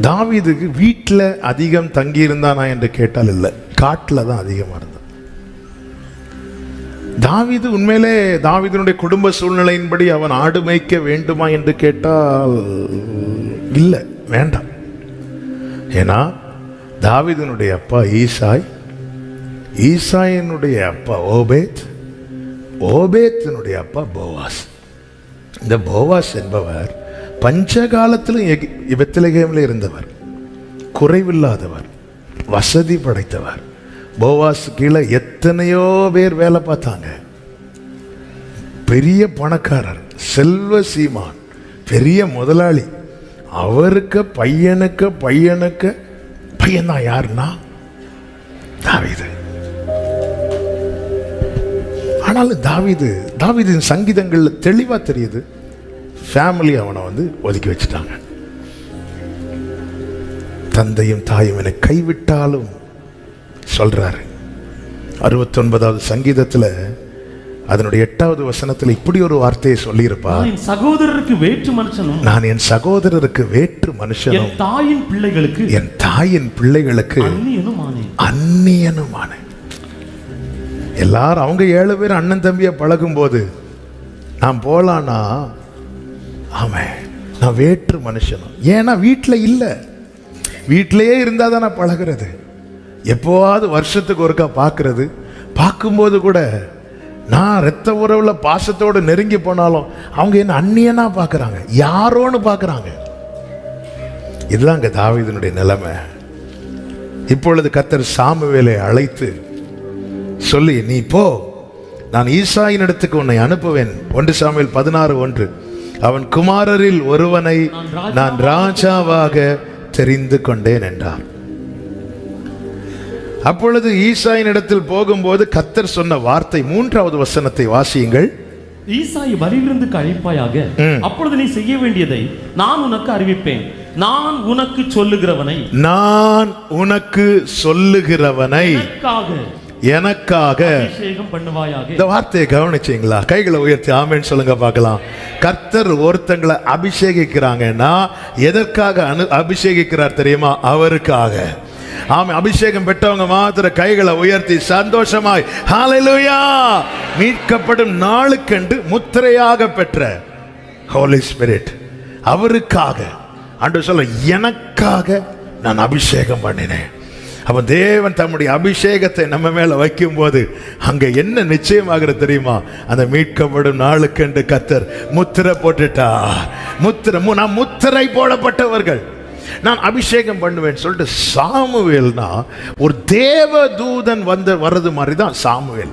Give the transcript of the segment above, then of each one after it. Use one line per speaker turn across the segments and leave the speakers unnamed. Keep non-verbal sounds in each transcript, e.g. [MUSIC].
தாவீதுக்கு வீட்டில் அதிகம் தங்கி இருந்தானா என்று கேட்டால் இல்லை. காட்டில் தான் அதிகமாக இருந்தான். தாவிது உண்மையிலே தாவிதனுடைய குடும்ப சூழ்நிலையின்படி அவன் ஆடு மேய்க்க வேண்டுமா என்று கேட்டால் இல்லை வேண்டாம். ஏன்னா தாவிதனுடைய அப்பா ஈசாய் ஈசாயினுடைய அப்பா ஓபேத் ஓபேத்தினுடைய அப்பா போவாஸ். இந்த போவாஸ் என்பவர் பஞ்ச காலத்திலும் பெத்திலகேமில் இருந்தவர். குறைவில்லாதவர். வசதி படைத்தவர். போவாஸ் கீழே எத்தனையோ பேர் வேலை பார்த்தாங்க. பெரிய பணக்காரர் செல்வ சீமான் பெரிய முதலாளி. அவருக்கு பையனுக்கு பையனுக்கு பையனா யாருன்னா? தாவிது. ஆனாலும் தாவிது தாவிதின் சங்கீதங்களில் தெளிவாக தெரியுது. ஃபேமிலி அவனை வந்து ஒதுக்கி வச்சுட்டாங்க. தந்தையும் தாயும் என்னை கைவிட்டாலும் சொல்றாரு. அறுபத்தொன்பதாவது சங்கீதத்துல அதனுடைய எட்டாவது வசனத்துல இப்படி ஒரு வார்த்தையை சொல்லியிருப்பா
என் சகோதரருக்கு வேற்று மனுஷனும்
நான் என் சகோதரருக்கு வேற்று மனுஷனும்
என் தாயின் பிள்ளைகளுக்கு
என் தாயின் பிள்ளைகளுக்கு அந்நியனுமான எல்லாரும் அவங்க ஏழு பேர் அண்ணன் தம்பியா பழகும் போது நான் போலானா ஆமே நான் வேற்று மனுஷனும். ஏன்னா வீட்டில் இல்லை. வீட்டிலேயே இருந்தால் தான் நான் பழகிறது. எப்போவாவது வருஷத்துக்கு ஒருக்கா பார்க்கறது பார்க்கும்போது கூட நான் ரத்த உறவில் பாசத்தோடு நெருங்கி போனாலும் அவங்க என்ன அந்நியனாக பார்க்குறாங்க யாரோன்னு பார்க்குறாங்க இதுதான் அங்கே தாவிதனுடைய நிலைமை. இப்பொழுது கத்தர் சாமுவேலை அழைத்து சொல்லி நீ போ. நான் ஈசாயின் இடத்துக்கு உன்னை அனுப்புவேன். ஒன்று சாமியில் பதினாறு ஒன்று. அவன் குமாரரில் ஒருவனை நான் ராஜாவாக தெரிந்து கொண்டேன் என்றார் அப்பொழுது ஈசாயின் இடத்தில் போகும்போது கத்தர் சொன்ன வார்த்தை மூன்றாவது வசனத்தை வாசியுங்கள்.
ஈசாய் வரிவிருந்துக்கு அழைப்பாயாக
ம்.
அப்பொழுது நீ செய்ய வேண்டியதை நான் உனக்கு அறிவிப்பேன். நான் உனக்கு சொல்லுகிறவனை.
நான் உனக்கு சொல்லுகிறவனை.
எனக்காக அபிஷேகம் பண்ணுவாயாக.
இந்த வார்த்தையை கவனிச்சீங்களா? கைகளை உயர்த்தி ஆமேன்னு சொல்லுங்க பார்க்கலாம். கர்த்தர் ஒருத்தங்களை அபிஷேகிக்கிறாங்கன்னா எதற்காக அனு அபிஷேகிக்கிறார் தெரியுமா? அவருக்காக. ஆமை அபிஷேகம் பெற்றவங்க மாத்திர கைகளை உயர்த்தி சந்தோஷமாய் ஹalleluya! மீட்கப்படும் நாளுக்கென்று முத்திரையாக பெற்ற ஹோலி ஸ்பிரிட் அவருக்காக. அன்று சொல்ல எனக்காக நான் அபிஷேகம் பண்ணினேன். அப்போ தேவன் தம்முடைய அபிஷேகத்தை நம்ம மேலே வைக்கும்போது அங்கே என்ன நிச்சயமாகிறது தெரியுமா? அந்த மீட்கப்படும் நாளுக்கென்று கத்தர் முத்திரை போட்டுட்டா. முத்திரை மு- முத்திரை போடப்பட்டவர்கள். நான் அபிஷேகம் பண்ணுவேன் சொல்லிட்டு சாமுவேல்னா ஒரு தேவ தூதன் வந்து வர்றது மாதிரி தான் சாமுவேல்.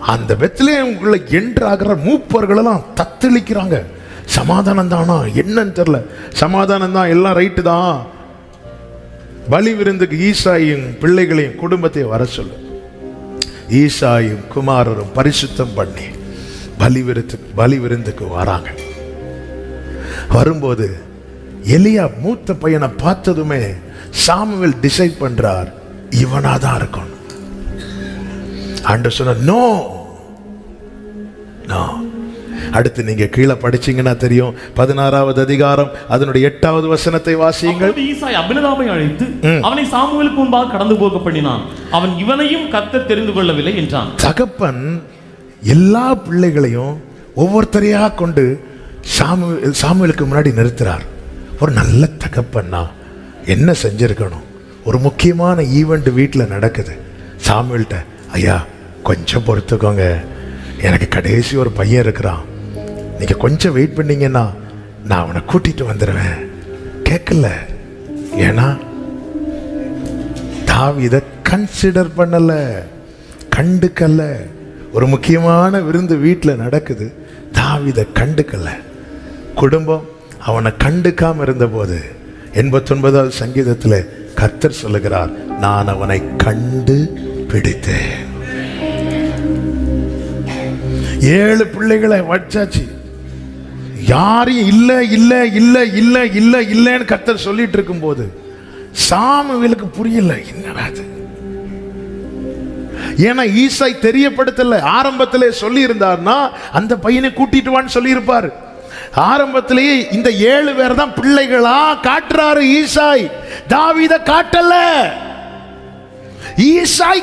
அந்த பெத்லேயம்குள்ள என்றாகிற மூப்பர்களெல்லாம் தத்தளிக்கிறாங்க. சமாதானம் தானா என்னன்னு தெரில சமாதானம் தான் எல்லாம் ரைட்டு தான். பலி விருந்துக்கு ஈசாயும் பிள்ளைகளையும் குடும்பத்தையும் வர சொல்லு. ஈசாயும் குமாரரும் பரிசுத்தம் பண்ணி பலி விருந்து பலி விருந்துக்கு வராங்க. வரும்போது எலியா மூத்த பையனை பார்த்ததுமே சாமுவேல் டிசைட் பண்றார் இவனா தான் இருக்கணும். ஆண்டு சொன்ன நோ நோ அடுத்து நீங்க கீழே படிச்சீங்கன்னா தெரியும். பதினாறாவது அதிகாரம் அதனுடைய எட்டாவது வசனத்தை வாசியுங்கள்.
ஈசாய் அபினதாபை அழைத்து அவனை சாமுவேலுக்கு முன்பாக கடந்து போக பண்ணினான் அவன் இவனையும் கர்த்தர் தெரிந்து கொள்ளவில்லை என்றான்.
தகப்பன் எல்லா பிள்ளைகளையும் ஒவ்வொருத்தரையா கொண்டு சாமு சாமுவேலுக்கு முன்னாடி நிறுத்துறார். ஒரு நல்ல தகப்பன்னா என்ன செஞ்சிருக்கணும்? ஒரு முக்கியமான ஈவெண்ட் வீட்டில் நடக்குது. சாமுவேல்கிட்ட ஐயா கொஞ்சம் பொறுத்துக்கோங்க. எனக்கு கடைசி ஒரு பையன் இருக்கிறான். நீங்கள் கொஞ்சம் வெயிட் பண்ணீங்கன்னா நான் அவனை கூட்டிகிட்டு வந்துடுவேன் கேட்கல ஏன்னா தாவீதை கன்சிடர் பண்ணலை. கண்டுக்கல்ல ஒரு முக்கியமான விருந்து வீட்டில் நடக்குது. தாவிதை கண்டுக்கல்ல குடும்பம் அவனை கண்டுக்காமல் இருந்தபோது எண்பத்தொன்பதாவது சங்கீதத்தில் கத்தர் சொல்லுகிறார் நான் அவனை கண்டு பிடித்தேன் ஏழு பிள்ளைகளை வச்சாச்சு. யாரையும் இல்லை இல்லை இல்லை இல்லை இல்லை இல்லைன்னு கத்தர் சொல்லிட்டு இருக்கும்போது சாமுவேலுக்கு புரியல என்னடாது ஏன்னா ஈசாய் தெரியப்படுத்தல ஆரம்பத்திலே சொல்லி இருந்தார்னா அந்த பையனை கூட்டிட்டு வான்னு சொல்லியிருப்பாரு. ஆரம்பத்திலேயே இந்த ஏழு பேர் தான் பிள்ளைகளா காட்டுறாரு ஈசாய். தாவித காட்டல. ஈசாய்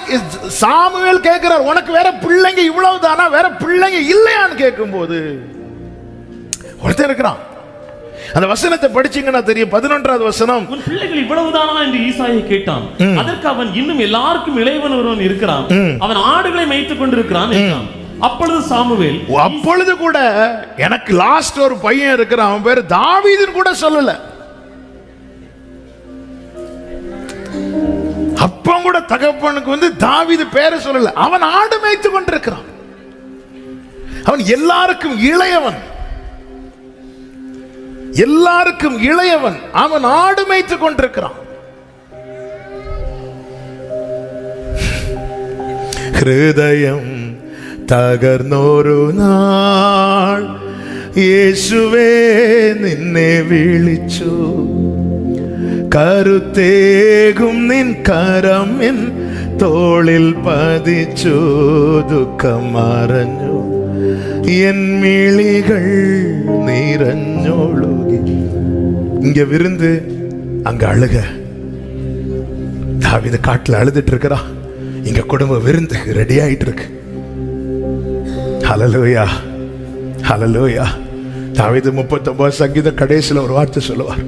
சாமுவேல் கேட்கிறார் உனக்கு வேற பிள்ளைங்க இவ்வளவு தானா வேற பிள்ளைங்க இல்லையான்னு கேட்கும்போது ஒருத்தன் இருக்கிறான். அந்த வசனத்தை படிச்சீங்கன்னா தெரியும் பதினொன்றாவது வசனம்.
உன் பிள்ளைகள் இவ்வளவுதானா? என்று ஈசாயை கேட்டான். அதற்கு அவன் இன்னும் எல்லாருக்கும் இளையவன் ஒருவன் இருக்கிறான். அவன் ஆடுகளை மேய்த்துக் கொண்டிருக்கிறான் அப்பொழுது சாமுவேல்
அப்பொழுது கூட எனக்கு லாஸ்ட் ஒரு பையன் இருக்கிறான். அவன் பேர் தாவீதுன்னு கூட சொல்லல. அப்போ கூட தகப்பனுக்கு வந்து தாவீது பேரை சொல்லல. அவன் ஆடு மேய்த்து கொண்டிருக்கிறான். அவன் எல்லாருக்கும் இளையவன். எல்லாருக்கும் இளையவன் அவன் ஆடு மேய்த்து கொண்டிருக்கிறான் ഹൃദയം തകർന്നൊരു നാൾ യേശുവേ നിന്നെ വിളിച്ചു കരുത്തേകും നിൻ കരം എൻ തോളിൽ പതിച്ചു ദുഃഖം മറഞ്ഞു എൻ മിളികൾ നിറഞ്ഞൊഴുകി இங்க விருந்து அங்க அழுக. தாவித காட்டுல அழுதுட்டு இருக்கிறா. இங்க குடும்ப விருந்து ரெடி ஆயிட்டு இருக்கு ஹலலோயா ஹலலோயா தாவித முப்பத்தொன்பது சங்கீத கடைசியில் ஒரு வார்த்தை சொல்லுவார்.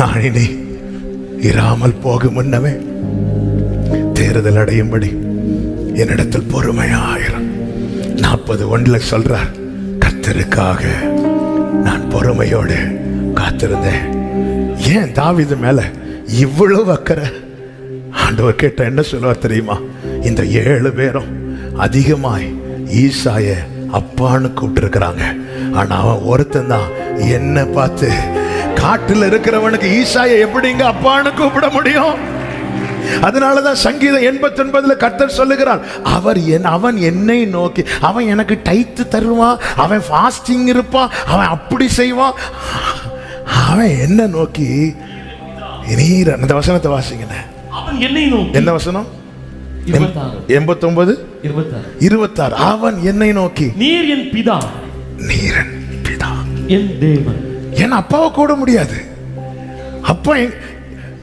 நான் இனி இராமல் போகும் முன்னமே தேர்தல் அடையும்படி என்னிடத்தில் பொறுமையாயிரம். நாற்பது ஒன்றில் சொல்றார் கத்தருக்காக நான் பொறுமையோடு காத்திருந்தேன். ஏன் தாவிது மேலே இவ்வளவு அக்கறை? ஆண்டவர் கேட்ட என்ன சொல்லுவார் தெரியுமா? இந்த ஏழு பேரும் அதிகமாய் ஈசாய அப்பான்னு கூப்பிட்டுருக்குறாங்க. ஆனால் அவன் ஒருத்தன் தான். என்ன பார்த்து காட்டில் இருக்கிறவனுக்கு ஈசாய எப்படிங்க அப்பான்னு கூப்பிட முடியும்? அதனாலதான் சங்கீதம் எண்பத்தி ஒன்பதுல கர்த்தர் சொல்லுகிறார் அவர் என் அவன் என்னை நோக்கி அவன் எனக்கு டைத்து தருவான் அவன் ஃபாஸ்டிங் இருப்பான் அவன் அப்படி செய்வான். அவன் என்ன நோக்கி நீர் அந்த வசனத்தை வாசிங்கண்ணே.
அவன் என்னை நோக்கி?
என்ன வசனம்?
இருபத்தாறு.
எண்பத்தொன்பது
இருபத்தாறு.
அவன் என்னை நோக்கி
நீர் என் பிதா.
நீரன் பிதா.
என் தேவன்.
என் அப்பாவை கூட முடியாது. அப்பா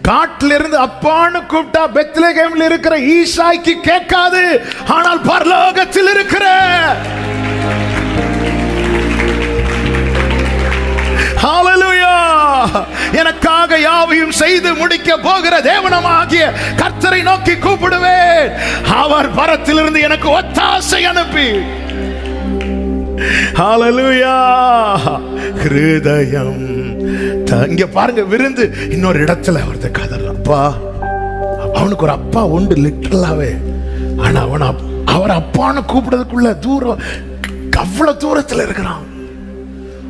காட்டுல இருந்து அப்பான்னு கூப்பிட்டா பெத்லகேம்ல இருக்கிற ஈசாய்க்கு கேட்காது. ஆனால் பரலோகத்தில் இருக்கிற எனக்காக யாவையும் செய்து முடிக்க போகிற தேவனமாகிய கர்த்தரை நோக்கி கூப்பிடுவேன். அவர் பரத்திலிருந்து எனக்கு ஒத்தாசை அனுப்பி. ஹிருதயம். இங்க பாருங்க விருந்து. இன்னொரு இடத்துல ஒருத்தர் கதறான் அப்பா அவனுக்கு ஒரு அப்பா உண்டு லிட்டலாவே ஆனா அவன் அப்- அவர் அப்பான்னு கூப்பிடுறதுக்குள்ள தூரம் அவ்வளவு தூரத்துல இருக்கிறான்.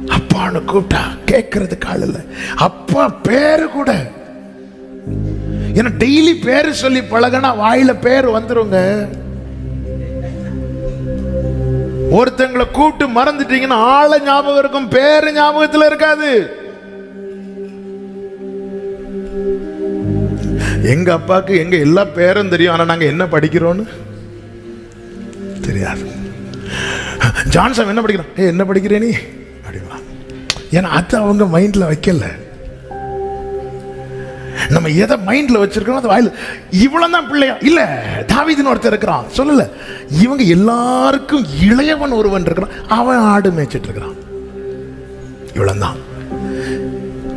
அப்பான்னு கூப்பிட்டா கேட்கறதுக்கு ஆள் இல்லை. அப்பா பேரு கூட. ஏன்னா டெய்லி பேரு சொல்லி பழகினா வாயில பேர் வந்துருங்க. ஒருத்தங்களை கூப்பிட்டு மறந்துட்டீங்கன்னா ஆளை ஞாபகம் இருக்கும் பேரு ஞாபகத்தில் இருக்காது. எங்க அப்பாவுக்கு எங்க எல்லா பேரும் தெரியும். ஆனா நாங்க என்ன படிக்கிறோம்னு தெரியாது. ஜான்சன் என்ன படிக்கிறான்? ஏய் என்ன படிக்கிறே நீ? ஏன்னா அது அவங்க மைண்டில் வைக்கல. நம்ம எதை மைண்டில் வச்சிருக்கோம் அது வாயில் இவ்வளோ தான் பிள்ளையா? இல்லை தாவீதுன்னு ஒருத்தர் இருக்கிறான். சொல்லலை. இவங்க எல்லாருக்கும் இளையவன் ஒருவன் இருக்கிறான். அவன் ஆடு மேய்ச்சிட்டு இருக்கிறான். இவ்வளோ தான்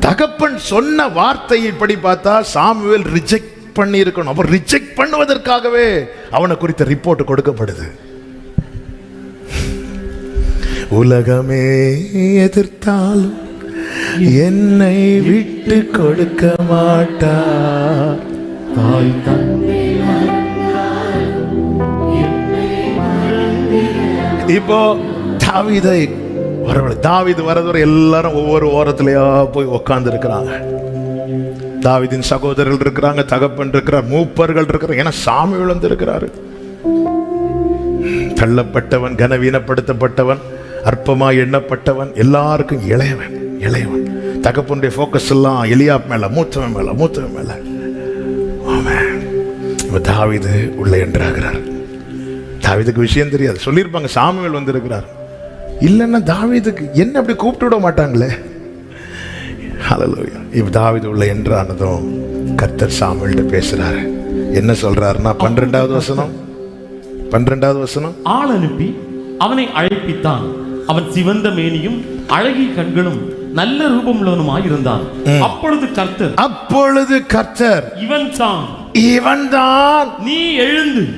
தகப்பன் சொன்ன வார்த்தையை படி பார்த்தா சாமுவேல் ரிஜெக்ட் பண்ணி இருக்கணும் அப்போ ரிஜெக்ட் பண்ணுவதற்காகவே அவனை குறித்த ரிப்போர்ட் கொடுக்கப்படுது. உலகமே எதிர்த்தாலும் என்னை விட்டு கொடுக்க மாட்டா.
தாய்
இப்போ தாவிதை வரவழை தாவீது வரதுவரை எல்லாரும் ஒவ்வொரு ஓரத்துலயா போய் உக்காந்து இருக்கிறாங்க தாவிதின் சகோதரர்கள் இருக்கிறாங்க தகப்பன் இருக்கிறார் மூப்பர்கள் இருக்கிறார் ஏன்னா சாமி விழுந்து இருக்கிறாரு தள்ளப்பட்டவன் கனவீனப்படுத்தப்பட்டவன் அற்பமாக எண்ணப்பட்டவன் எல்லாருக்கும் இளையவன் இளையவன். தகப்பனுடைய ஃபோக்கஸ் எல்லாம் எலியா மேலே மூத்தவன் மேலே மூத்தவன் மேலே. ஆமென். தாவிது உள்ளே என்றாகிறார். தாவிதுக்கு விஷயம் தெரியாது. சொல்லியிருப்பாங்க சாமியல் வந்திருக்கிறார். இல்லைன்னா தாவீதுக்கு என்ன அப்படி கூப்பிட்டு விட மாட்டாங்களே? ஹalleluya இப்போ தாவிது உள்ள என்றானதும் கர்த்தர் சாமியல்கிட்ட பேசுகிறாரு என்ன சொல்கிறாருன்னா பன்னிரெண்டாவது வசனம்? பன்னிரெண்டாவது வசனம்?
ஆள் அனுப்பி அவனை அழைப்பித்தான். அவன் சிவந்த மேனியும் அழகிய கண்களும் நல்ல ரூபமுள்ளவனுமாய் இருந்தான். அப்பொழுது கர்த்தர்
அப்பொழுது கர்த்தர்
இவன் தான்
இவன்தான்.
நீ எழுந்து.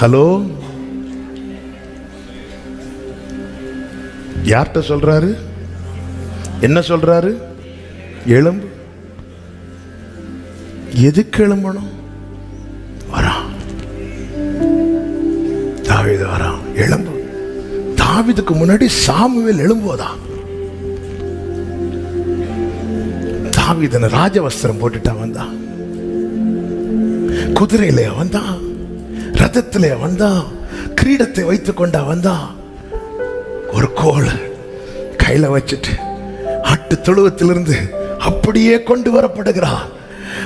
ஹலோ? யார்கிட்ட சொல்றாரு? என்ன சொல்றாரு? எழும்பு. எதுக்கு எழும்பணும்? வரான். தாவீது வரான். எழும்பு. தாவிதுக்கு முன்னாடி சாமுவேல் எழும்புவதா தாவீதன ராஜவஸ்திரம் போட்டுட்டா வந்தான் குதிரையில வந்தான் ரதத்திலே வந்தான் கிரீடத்தை வைத்துக் கொண்டா வந்தான் ஒரு கோல் கையில வச்சுட்டு ஆட்டு தொழுவத்திலிருந்து அப்படியே கொண்டு வரப்படுகிறான்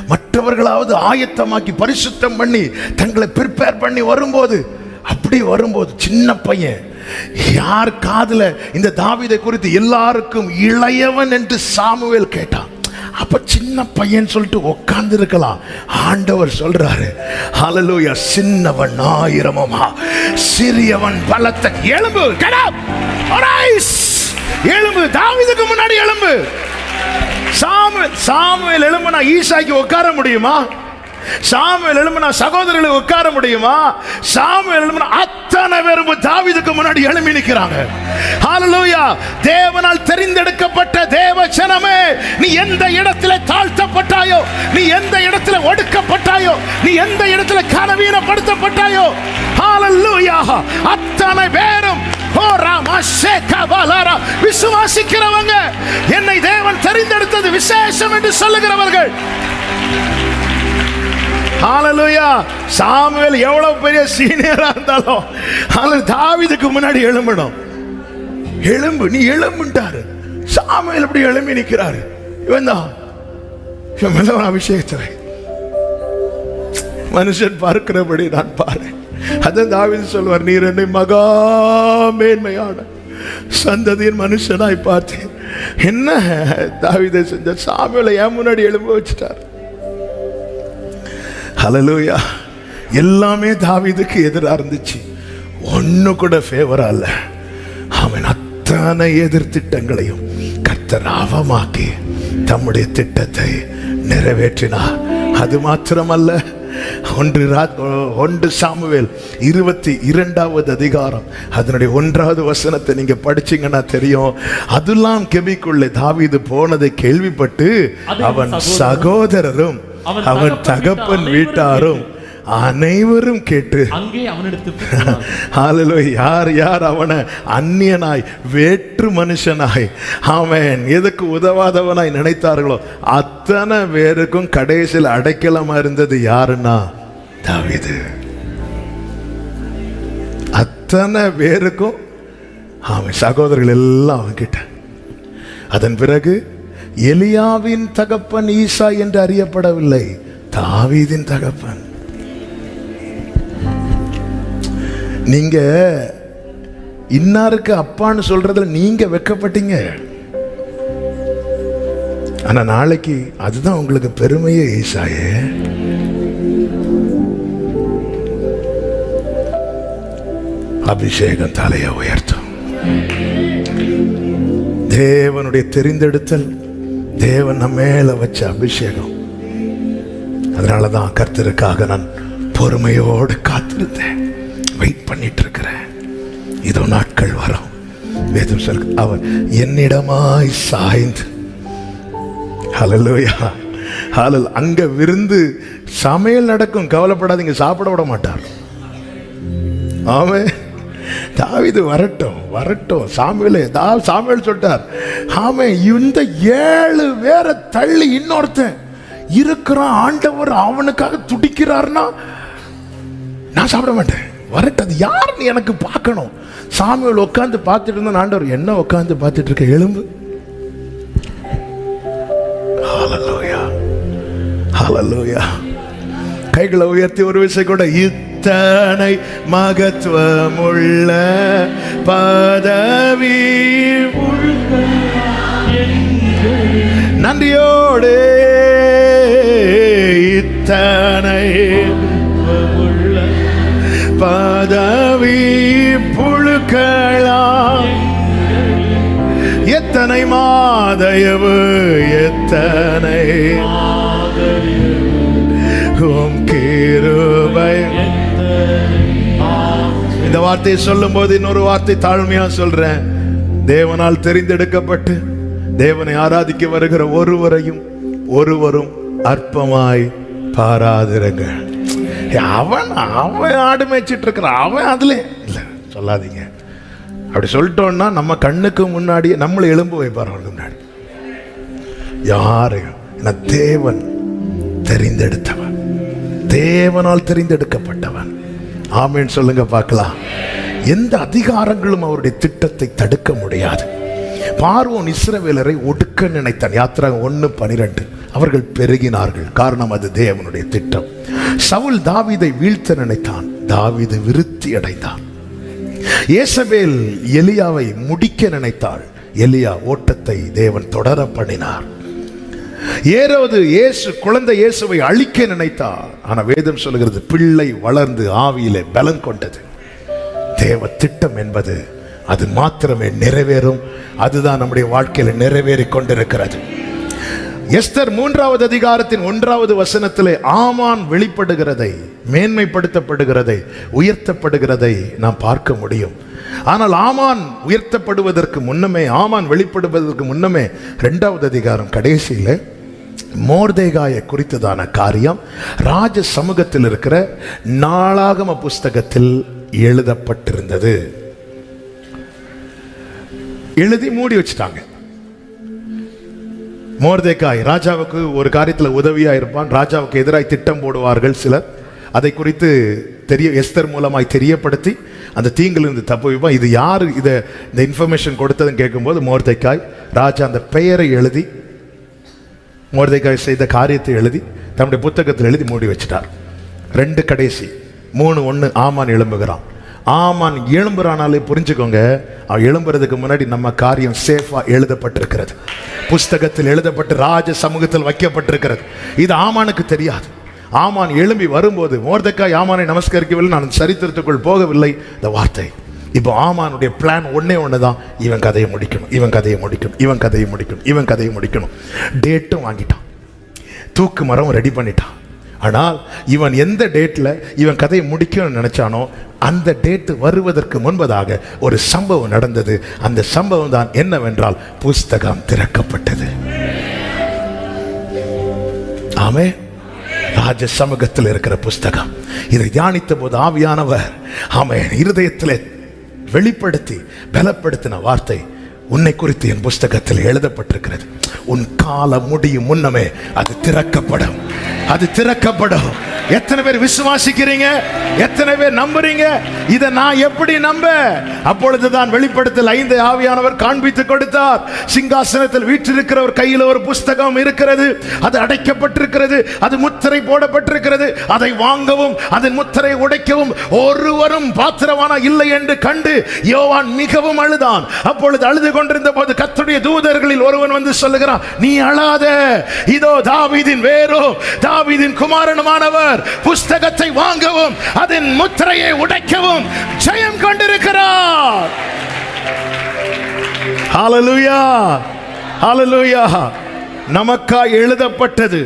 மற்றவர்களாவது ஆயத்தமாக்கி பரிசுத்தம் பண்ணி தங்களை ப்ரிப்பேர் பண்ணி வரும்போது அப்படி வரும்போது சின்ன பையன் யார் காதுல இந்த தாவிதை குறித்து எல்லாருக்கும் இளையவன் என்று சாமுவேல் கேட்டான். அப்ப சின்ன பையன் சொல்லிட்டு உட்கார்ந்து இருக்கலாம். ஆண்டவர் சொல்றாரு ஹலலூயா சின்னவன் ஆயிரமமா? சிறியவன் பலத்த எலும்பு எலும்பு தாவிதுக்கு முன்னாடி எலும்பு சாமுவேல் சாமுவேல் எலும்புனா ஈசாய்க்கு உட்கார முடியுமா? சாமுவேல் எழும்புனா சகோதரர்களை உட்கார முடியுமா? சாமுவேல் எழும்புனா அத்தனை பேரும் தாவிதுக்கு முன்னாடி எழும்பி நிற்கிறாங்க ஹalleluya. தேவனால் தெரிந்தெடுக்கப்பட்ட தேவ ஜனமே நீ எந்த இடத்துல தாழ்த்தப்பட்டாயோ நீ எந்த இடத்துல ஒடுக்கப்பட்டாயோ நீ எந்த இடத்துல கனவீனப்படுத்தப்பட்டாயோ ஹalleluya. அத்தனை பேரும் ராமா விசுவாசிக்கிறவங்க. என்னை தேவன் தெரிந்தெடுத்தது விசேஷம் என்று சொல்லுகிறவர்கள். ஹாலலுயா சாமுவேல் எவ்வளவு பெரிய சீனியரா இருந்தாலும் ஆனால் தாவிதுக்கு முன்னாடி எழும்பணும். எழும்பு நீ எழும்புட்டாரு சாமுவேல் அப்படி எழும்பி நிற்கிறாரு. இவன் தான். இவன் மேல மனுஷன் பார்க்கிறபடி நான் பாரு அதான் தாவிது சொல்வார் நீர் என்னை மகா மேன்மையான சந்ததியின் மனுஷனாய் பார்த்தேன். என்ன? தாவிதை செஞ்ச சாமியில ஏன் முன்னாடி எழும்ப வச்சுட்டார். ஹalleluya எல்லாமே தாவீதுக்கு எதிரா இருந்துச்சு. ஒண்ணு கூட ஃபேவரா இல்ல அவன் அத்தனை எதிர் திட்டங்களையும் கர்த்தர் அவமாக்கி தம்முடைய திட்டத்தை நிறைவேற்றினார் அது மாத்திரமல்ல. ஒன்று ஒன்று சாமுவேல் இருபத்தி இரண்டாவது அதிகாரம். அதனுடைய ஒன்றாவது வசனத்தை நீங்க படிச்சீங்கன்னா தெரியும். அதெல்லாம் கெபிக்குள்ளே தாவீது போனதை கேள்விப்பட்டு அவன் சகோதரரும்
அவன்
அவன்
தகப்பன்
தகப்பன்
வீட்டார்
வீட்டாரும் அனைவரும் கேட்டு.
அங்கே.
ஹalleluya [LAUGHS] யார் யார் அவனை அந்நியனாய் வேற்று மனுஷனாய் அவன் எதுக்கு உதவாதவனாய் நினைத்தார்களோ அத்தனை பேருக்கும் கடைசியில் அடைக்கலமா இருந்தது யாருன்னா தாவீது. அத்தனை பேருக்கும் அவன் சகோதரர்கள் எல்லாம் அவன்கிட்ட. அதன் பிறகு எலியாவின் தகப்பன் ஈசா என்று அறியப்படவில்லை தாவீதின் தகப்பன். நீங்க இன்னாருக்கு அப்பான்னு சொல்றதுல நீங்க வெக்கப்பட்டீங்க. ஆனா நாளைக்கு அதுதான் உங்களுக்கு பெருமையே ஈசாயே. அபிஷேகம் தலையை உயர்த்தும். தேவனுடைய தெரிந்தெடுத்தல் தேவன் மேல வச்ச அபிஷேகம். அதனால தான் கர்த்தருக்காக நான் பொறுமையோடு காத்திருந்தேன். வெயிட் பண்ணிட்டு இருக்கிறேன் இதோ நாட்கள் வரும். வேதம் சொல் அவர் என்னிடமாய் சாய்ந்து. ஹலலோயா ஹலல் அங்க விருந்து சமையல் நடக்கும். கவலைப்படாதீங்க சாப்பிட விட மாட்டார். ஆமே தாவிது வரட்டும் வரட்டும். சாமுவேலே தா சாமியல் சொல்லிட்டார். ஆமே இந்த ஏழு பேரை தள்ளி இன்னொருத்தன் இருக்கிறான் ஆண்டவர் அவனுக்காக துடிக்கிறார்னா நான் சாப்பிட மாட்டேன். வரட்டும் அது யாருன்னு எனக்கு பார்க்கணும். சாமியல் உட்காந்து பார்த்துட்டு இருந்தா ஆண்டவர் என்ன உட்காந்து பார்த்துட்டு இருக்க? எலும்பு ஹalleluya ஹalleluya கைகளை உயர்த்தி ஒரு விஷயம் கூட. இத்தனை மகத்துவமுள்ள பதவி? நன்றியோடு இத்தனை பதவி புழுக்கலாம் எத்தனை மாதயவு எத்தனை கிருபை இந்த வார்த்தையை சொல்லும் போது இன்னொரு வார்த்தை தாழ்மையா சொல்றேன். தேவனால் தெரிந்தெடுக்கப்பட்டு தேவனை ஆராதிக்க வருகிற ஒருவரையும் ஒருவரும் அற்பமாய் பாராதிருங்க. அவன் அவன் ஆடு மேய்ச்சிட்டு இருக்கிறான். அவன் அதுல இல்ல சொல்லாதீங்க. அப்படி சொல்லிட்டோம்னா நம்ம கண்ணுக்கு முன்னாடி நம்மளை எலும்பு வைப்பார் அவனுக்கு முன்னாடி. யாரையும் தேவன் தெரிந்தெடுத்தவன். தேவனால் தெரிந்தெடுக்கப்பட்டவன். ஆமேன்னு சொல்லுங்க பார்க்கலாம். எந்த அதிகாரங்களும் அவருடைய திட்டத்தை தடுக்க முடியாது. பார்வோன் இஸ்ரவேலரை ஒடுக்க நினைத்தான். யாத்திரா ஒன்று பனிரெண்டு. அவர்கள் பெருகினார்கள். காரணம் அது தேவனுடைய திட்டம். சவுல் தாவீதை வீழ்த்த நினைத்தான். தாவிது விருத்தி அடைந்தான். ஏசபேல் எலியாவை முடிக்க நினைத்தாள். எலியா ஓட்டத்தை தேவன் தொடர பண்ணினார். ஏறாவது இயேசு குழந்தை இயேசுவை அழிக்க நினைத்தார். ஆனா வேதம் சொல்லுகிறது பிள்ளை வளர்ந்து ஆவியிலே பலம் கொண்டது. தேவ திட்டம் என்பது அது மாத்திரமே நிறைவேறும் அதுதான் நம்முடைய வாழ்க்கையில நிறைவேறி கொண்டிருக்கிறது. எஸ்தர் மூன்றாவது அதிகாரத்தின் ஒன்றாவது வசனத்திலே ஆமான் வெளிப்படுகிறதை மேன்மைப்படுத்தப்படுகிறதை உயர்த்தப்படுகிறதை நாம் பார்க்க முடியும். ஆனால் ஆமான் உயர்த்தப்படுவதற்கு முன்னமே ஆமான் வெளிப்படுவதற்கு முன்னமே ரெண்டாவது அதிகாரம் கடைசியில் மோர்தேகாயை குறித்ததான காரியம் ராஜ சமூகத்தில் இருக்கிற நாளாகம புஸ்தகத்தில் எழுதப்பட்டிருந்தது. எழுதி மூடி வச்சுட்டாங்க. மோர்தேக்காய் ராஜாவுக்கு ஒரு காரியத்தில் உதவியா இருப்பான் ராஜாவுக்கு எதிராக திட்டம் போடுவார்கள் சிலர். அதை குறித்து தெரிய எஸ்தர் மூலமாய் தெரியப்படுத்தி அந்த தீங்கிலிருந்து தப்பு இது யார் இதை இந்த இன்ஃபர்மேஷன் கொடுத்ததுன்னு கேட்கும்போது மோர்தைக்காய் ராஜா அந்த பெயரை எழுதி மோர்தேக்காய் செய்த காரியத்தை எழுதி தன்னுடைய புத்தகத்தில் எழுதி மூடி வச்சிட்டார். ரெண்டு கடைசி மூணு ஒன்று ஆமான் எழும்புகிறான். ஆமான் எழும்புறானாலே புரிஞ்சுக்கோங்க அவன் எழும்புறதுக்கு முன்னாடி நம்ம காரியம் சேஃபாக எழுதப்பட்டிருக்கிறது. புஸ்தகத்தில் எழுதப்பட்டு ராஜ சமூகத்தில் வைக்கப்பட்டிருக்கிறது. இது ஆமானுக்கு தெரியாது. ஆமான் எழும்பி வரும்போது மோர்தக்காய் ஆமானை நமஸ்கரிக்கவில்லை நான் சரித்திரத்துக்குள் போகவில்லை. இந்த வார்த்தை. இப்போ ஆமானுடைய பிளான் ஒன்றே ஒன்று தான் இவன் கதையை முடிக்கணும் இவன் கதையை முடிக்கணும் இவன் கதையை முடிக்கணும் இவன் கதையை முடிக்கணும். டேட்டும் வாங்கிட்டான். தூக்கு மரம் ரெடி பண்ணிட்டான். ஆனால் இவன் எந்த டேட்டில் இவன் கதையை முடிக்கணும்னு நினச்சானோ அந்த டேட்டு வருவதற்கு முன்பதாக ஒரு சம்பவம் நடந்தது. அந்த சம்பவம் தான் என்னவென்றால் புஸ்தகம் திறக்கப்பட்டது. ஆமே ராஜ சமூகத்தில் இருக்கிற புஸ்தகம். இதை தியானித்த போது ஆவியானவர் ஆமே இருதயத்தில் வெளிப்படுத்தி பலப்படுத்தின வார்த்தை உன்னை குறித்து என் புஸ்தகத்தில் எழுதப்பட்டிருக்கிறது. உன் காலம் முடியும் முன்னமே அது திறக்கப்படும். அது திறக்கப்படும். எத்தனை பேர் விசுவாசிக்கிறீங்க? எத்தனை பேர் நம்புறீங்க? இதை நான் எப்படி நம்ப அப்பொழுதுதான் வெளிப்படுத்தல் ஐந்து ஆவியானவர் காண்பித்து கொடுத்தார். சிங்காசனத்தில் வீற்றிருக்கிற ஒரு கையில் ஒரு புஸ்தகம் இருக்கிறது. அது அடைக்கப்பட்டிருக்கிறது. அது முத்திரை போடப்பட்டிருக்கிறது. அதை வாங்கவும் அதன் முத்திரை உடைக்கவும் ஒருவரும் பாத்திரவானா இல்லை என்று கண்டு யோவான் மிகவும் அழுதான். அப்பொழுது அழுது கொண்டிருந்த போது கத்துடைய தூதர்களில் ஒருவன் வந்து சொல்லுகிறான் நீ அழாத. இதோ தாவிதின் வேரோ தாவிதின் குமாரனுமானவர். புஸ்தகத்தை வாங்கவும் அதன் முத்திரையை உடைக்கவும் ஜெயம் கொண்டிருக்கிறார். ஹalleluya ஹalleluya. நமக்காய் எழுதப்பட்டது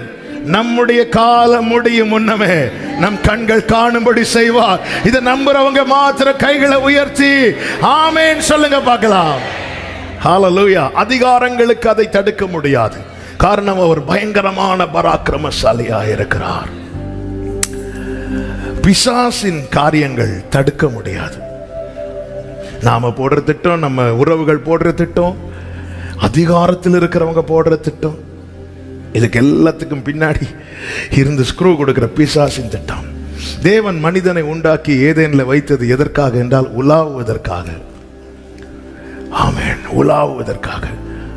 நம்முடைய காலம் முடியும் முன்னமே நம் கண்கள் காணும்படி செய்வார். இதை நம்புறவங்க மாத்திர கைகளை உயர்த்தி ஆமேன் சொல்லுங்க பார்க்கலாம். ஹாலலூயா அதிகாரங்களுக்கு அதை தடுக்க முடியாது. காரணம் அவர் பயங்கரமான பராக்கிரமசாலியாக இருக்கிறார். பிசாசின் காரியங்கள் தடுக்க முடியாது. நாம போடுற திட்டம் நம்ம உறவுகள் போடுற திட்டம் அதிகாரத்தில் இருக்கிறவங்க போடுற திட்டம் இதுக்கு எல்லாத்துக்கும் பின்னாடி இருந்து ஸ்க்ரூ கொடுக்கிற பிசாசின் திட்டம். தேவன் மனிதனை உண்டாக்கி ஏதேனில் வைத்தது எதற்காக என்றால் உலாவுவதற்காக. ஆமேன். உலாவுவதற்காக.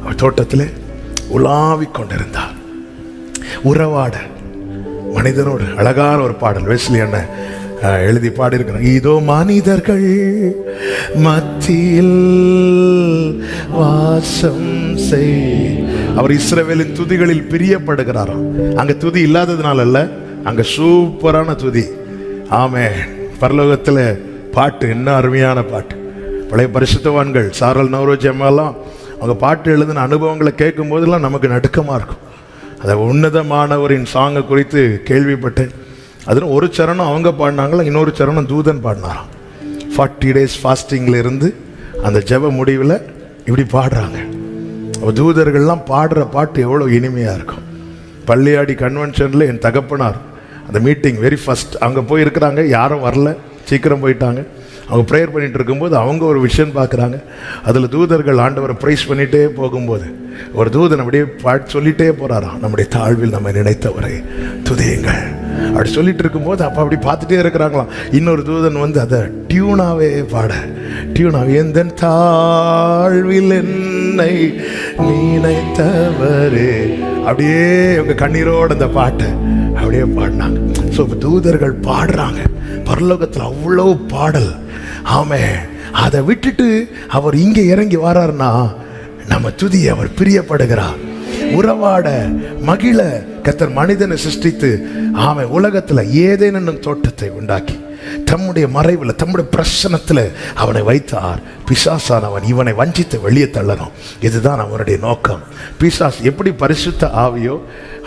அவர் தோட்டத்திலே உலாவிக் கொண்டிருந்தார். உறவாட மனிதனோடு அழகான ஒரு பாடல். வெஸ்லி அண்ணன் எழுதி பாடியிருக்கிறாங்க இதோ மனிதர்கள் மத்தியில் வாசம் செய் அவர் இஸ்ரவேலின் துதிகளில் பிரியப்படுகிறாராம். அங்க துதி இல்லாததுனால அல்ல அங்க சூப்பரான துதி. ஆமே பரலோகத்துல பாட்டு என்ன அருமையான பாட்டு. பழைய பரிசுத்தவான்கள் சாரல் நவரோஜி அம்மாலாம் அவங்க பாட்டு எழுதின அனுபவங்களை கேட்கும் போதெல்லாம் நமக்கு நடுக்கமாக இருக்கும். அதை உன்னதமானவரின் சாங்கை குறித்து கேள்விப்பட்டேன். அதில் ஒரு சரணம் அவங்க பாடினாங்களா இன்னொரு சரணம் தூதன் பாடினாராம். ஃபார்ட்டி டேஸ் ஃபாஸ்டிங்கில் இருந்து அந்த ஜெப முடிவில் இப்படி பாடுறாங்க. தூதர்கள்லாம் பாடுற பாட்டு எவ்வளோ இனிமையாக இருக்கும். பள்ளியாடி கன்வென்ஷனில் என் தகப்பனார் அந்த மீட்டிங் வெரி ஃபஸ்ட் அங்கே போய் இருக்கிறாங்க யாரும் வரல சீக்கிரம் போயிட்டாங்க. அவங்க ப்ரேயர் பண்ணிட்டு இருக்கும்போது அவங்க ஒரு விஷயம் பார்க்குறாங்க. அதில் தூதர்கள் ஆண்டவரை ப்ரைஸ் பண்ணிகிட்டே போகும்போது ஒரு தூதன் அப்படியே பாட்டு சொல்லிகிட்டே போகிறாராம் நம்முடைய தாழ்வில் நம்ம நினைத்தவரை துதியுங்கள். அப்படி சொல்லிட்டு இருக்கும்போது அப்போ அப்படி பார்த்துட்டே இருக்கிறாங்களாம். இன்னொரு தூதன் வந்து அதை டியூனாவே பாட டியூனாவே எந்த தாழ்வில் என்னை நினைத்தவரே. அப்படியே இவங்க கண்ணீரோட அந்த பாட்டை அப்படியே பாடினாங்க. ஸோ தூதர்கள் பாடுறாங்க. பரலோகத்தில் அவ்வளோ பாடல். ஆமே அதை விட்டுட்டு அவர் இங்கே இறங்கி வராருன்னா நம்ம துதி அவர் பிரியப்படுகிறார். உறவாட மகிழ கத்தர் மனிதனை சிருஷ்டித்து ஆமை உலகத்துல ஏதேனும் தோட்டத்தை உண்டாக்கி. தம்முடைய மறைவில் தம்முடைய பிரசனத்தில் அவனை வைத்தார். பிசாசானவன் இவனை வஞ்சித்து வெளியே தள்ளணும். இதுதான் அவனுடைய நோக்கம். பிசாஸ் எப்படி பரிசுத்த ஆவியோ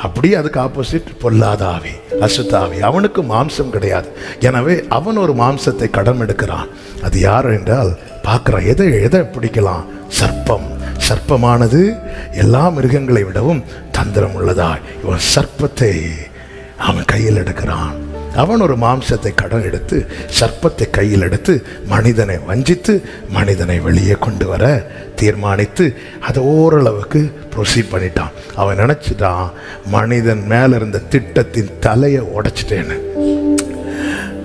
அப்படியே அதுக்கு ஆப்போசிட் பொல்லாத ஆவி அசுத்த ஆவி. அவனுக்கு மாம்சம் கிடையாது. எனவே அவன் ஒரு மாம்சத்தை கடன் எடுக்கிறான். அது யார் என்றால் பார்க்குறான். எதை எதை பிடிக்கலாம்? சர்ப்பம். சர்ப்பமானது எல்லா மிருகங்களை விடவும் தந்திரம் உள்ளதா இவன் சர்ப்பத்தை அவன் கையில் எடுக்கிறான். அவன் ஒரு மாம்சத்தை கடன் எடுத்து சர்ப்பத்தை கையில் எடுத்து மனிதனை வஞ்சித்து மனிதனை வெளியே கொண்டு வர தீர்மானித்து அதை ஓரளவுக்கு ப்ரொசீட் பண்ணிட்டான். அவன் நினச்சிட்டான் மனிதன் மேலே இருந்த திட்டத்தின் தலையை உடைச்சிட்டேன்னு.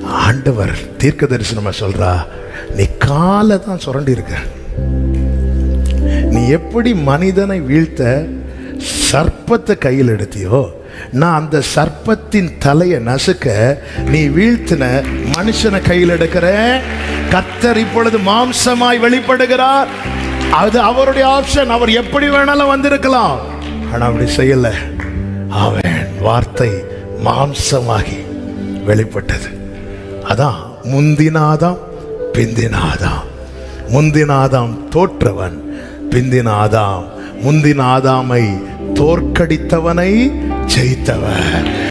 ஆண்டவர் தீர்க்க தரிசனமா சொல்றா நீ காலை தான் சுரண்டி இருக்க நீ எப்படி மனிதனை வீழ்த்த சர்ப்பத்தை கையில் எடுத்தியோ நான் அந்த சர்ப்பத்தின் தலையை நசுக்க நீ வீழ்த்தின மனுஷனை கையில் எடுக்கிற கத்தர் இப்பொழுது மாம்சமாய் வெளிப்படுகிறார். அது அவருடைய ஆப்ஷன். அவர் எப்படி வேணாலும் வந்திருக்கலாம். ஆனால் அப்படி செய்யலை. அவன் வார்த்தை மாம்சமாகி வெளிப்பட்டது. அதான் முந்தினாதாம் பிந்தினாதாம். முந்தினாதாம் தோற்றவன் பிந்தினாதாம் முந்தினாதாமை தோற்கடித்தவனை ஜெயித்தவர்.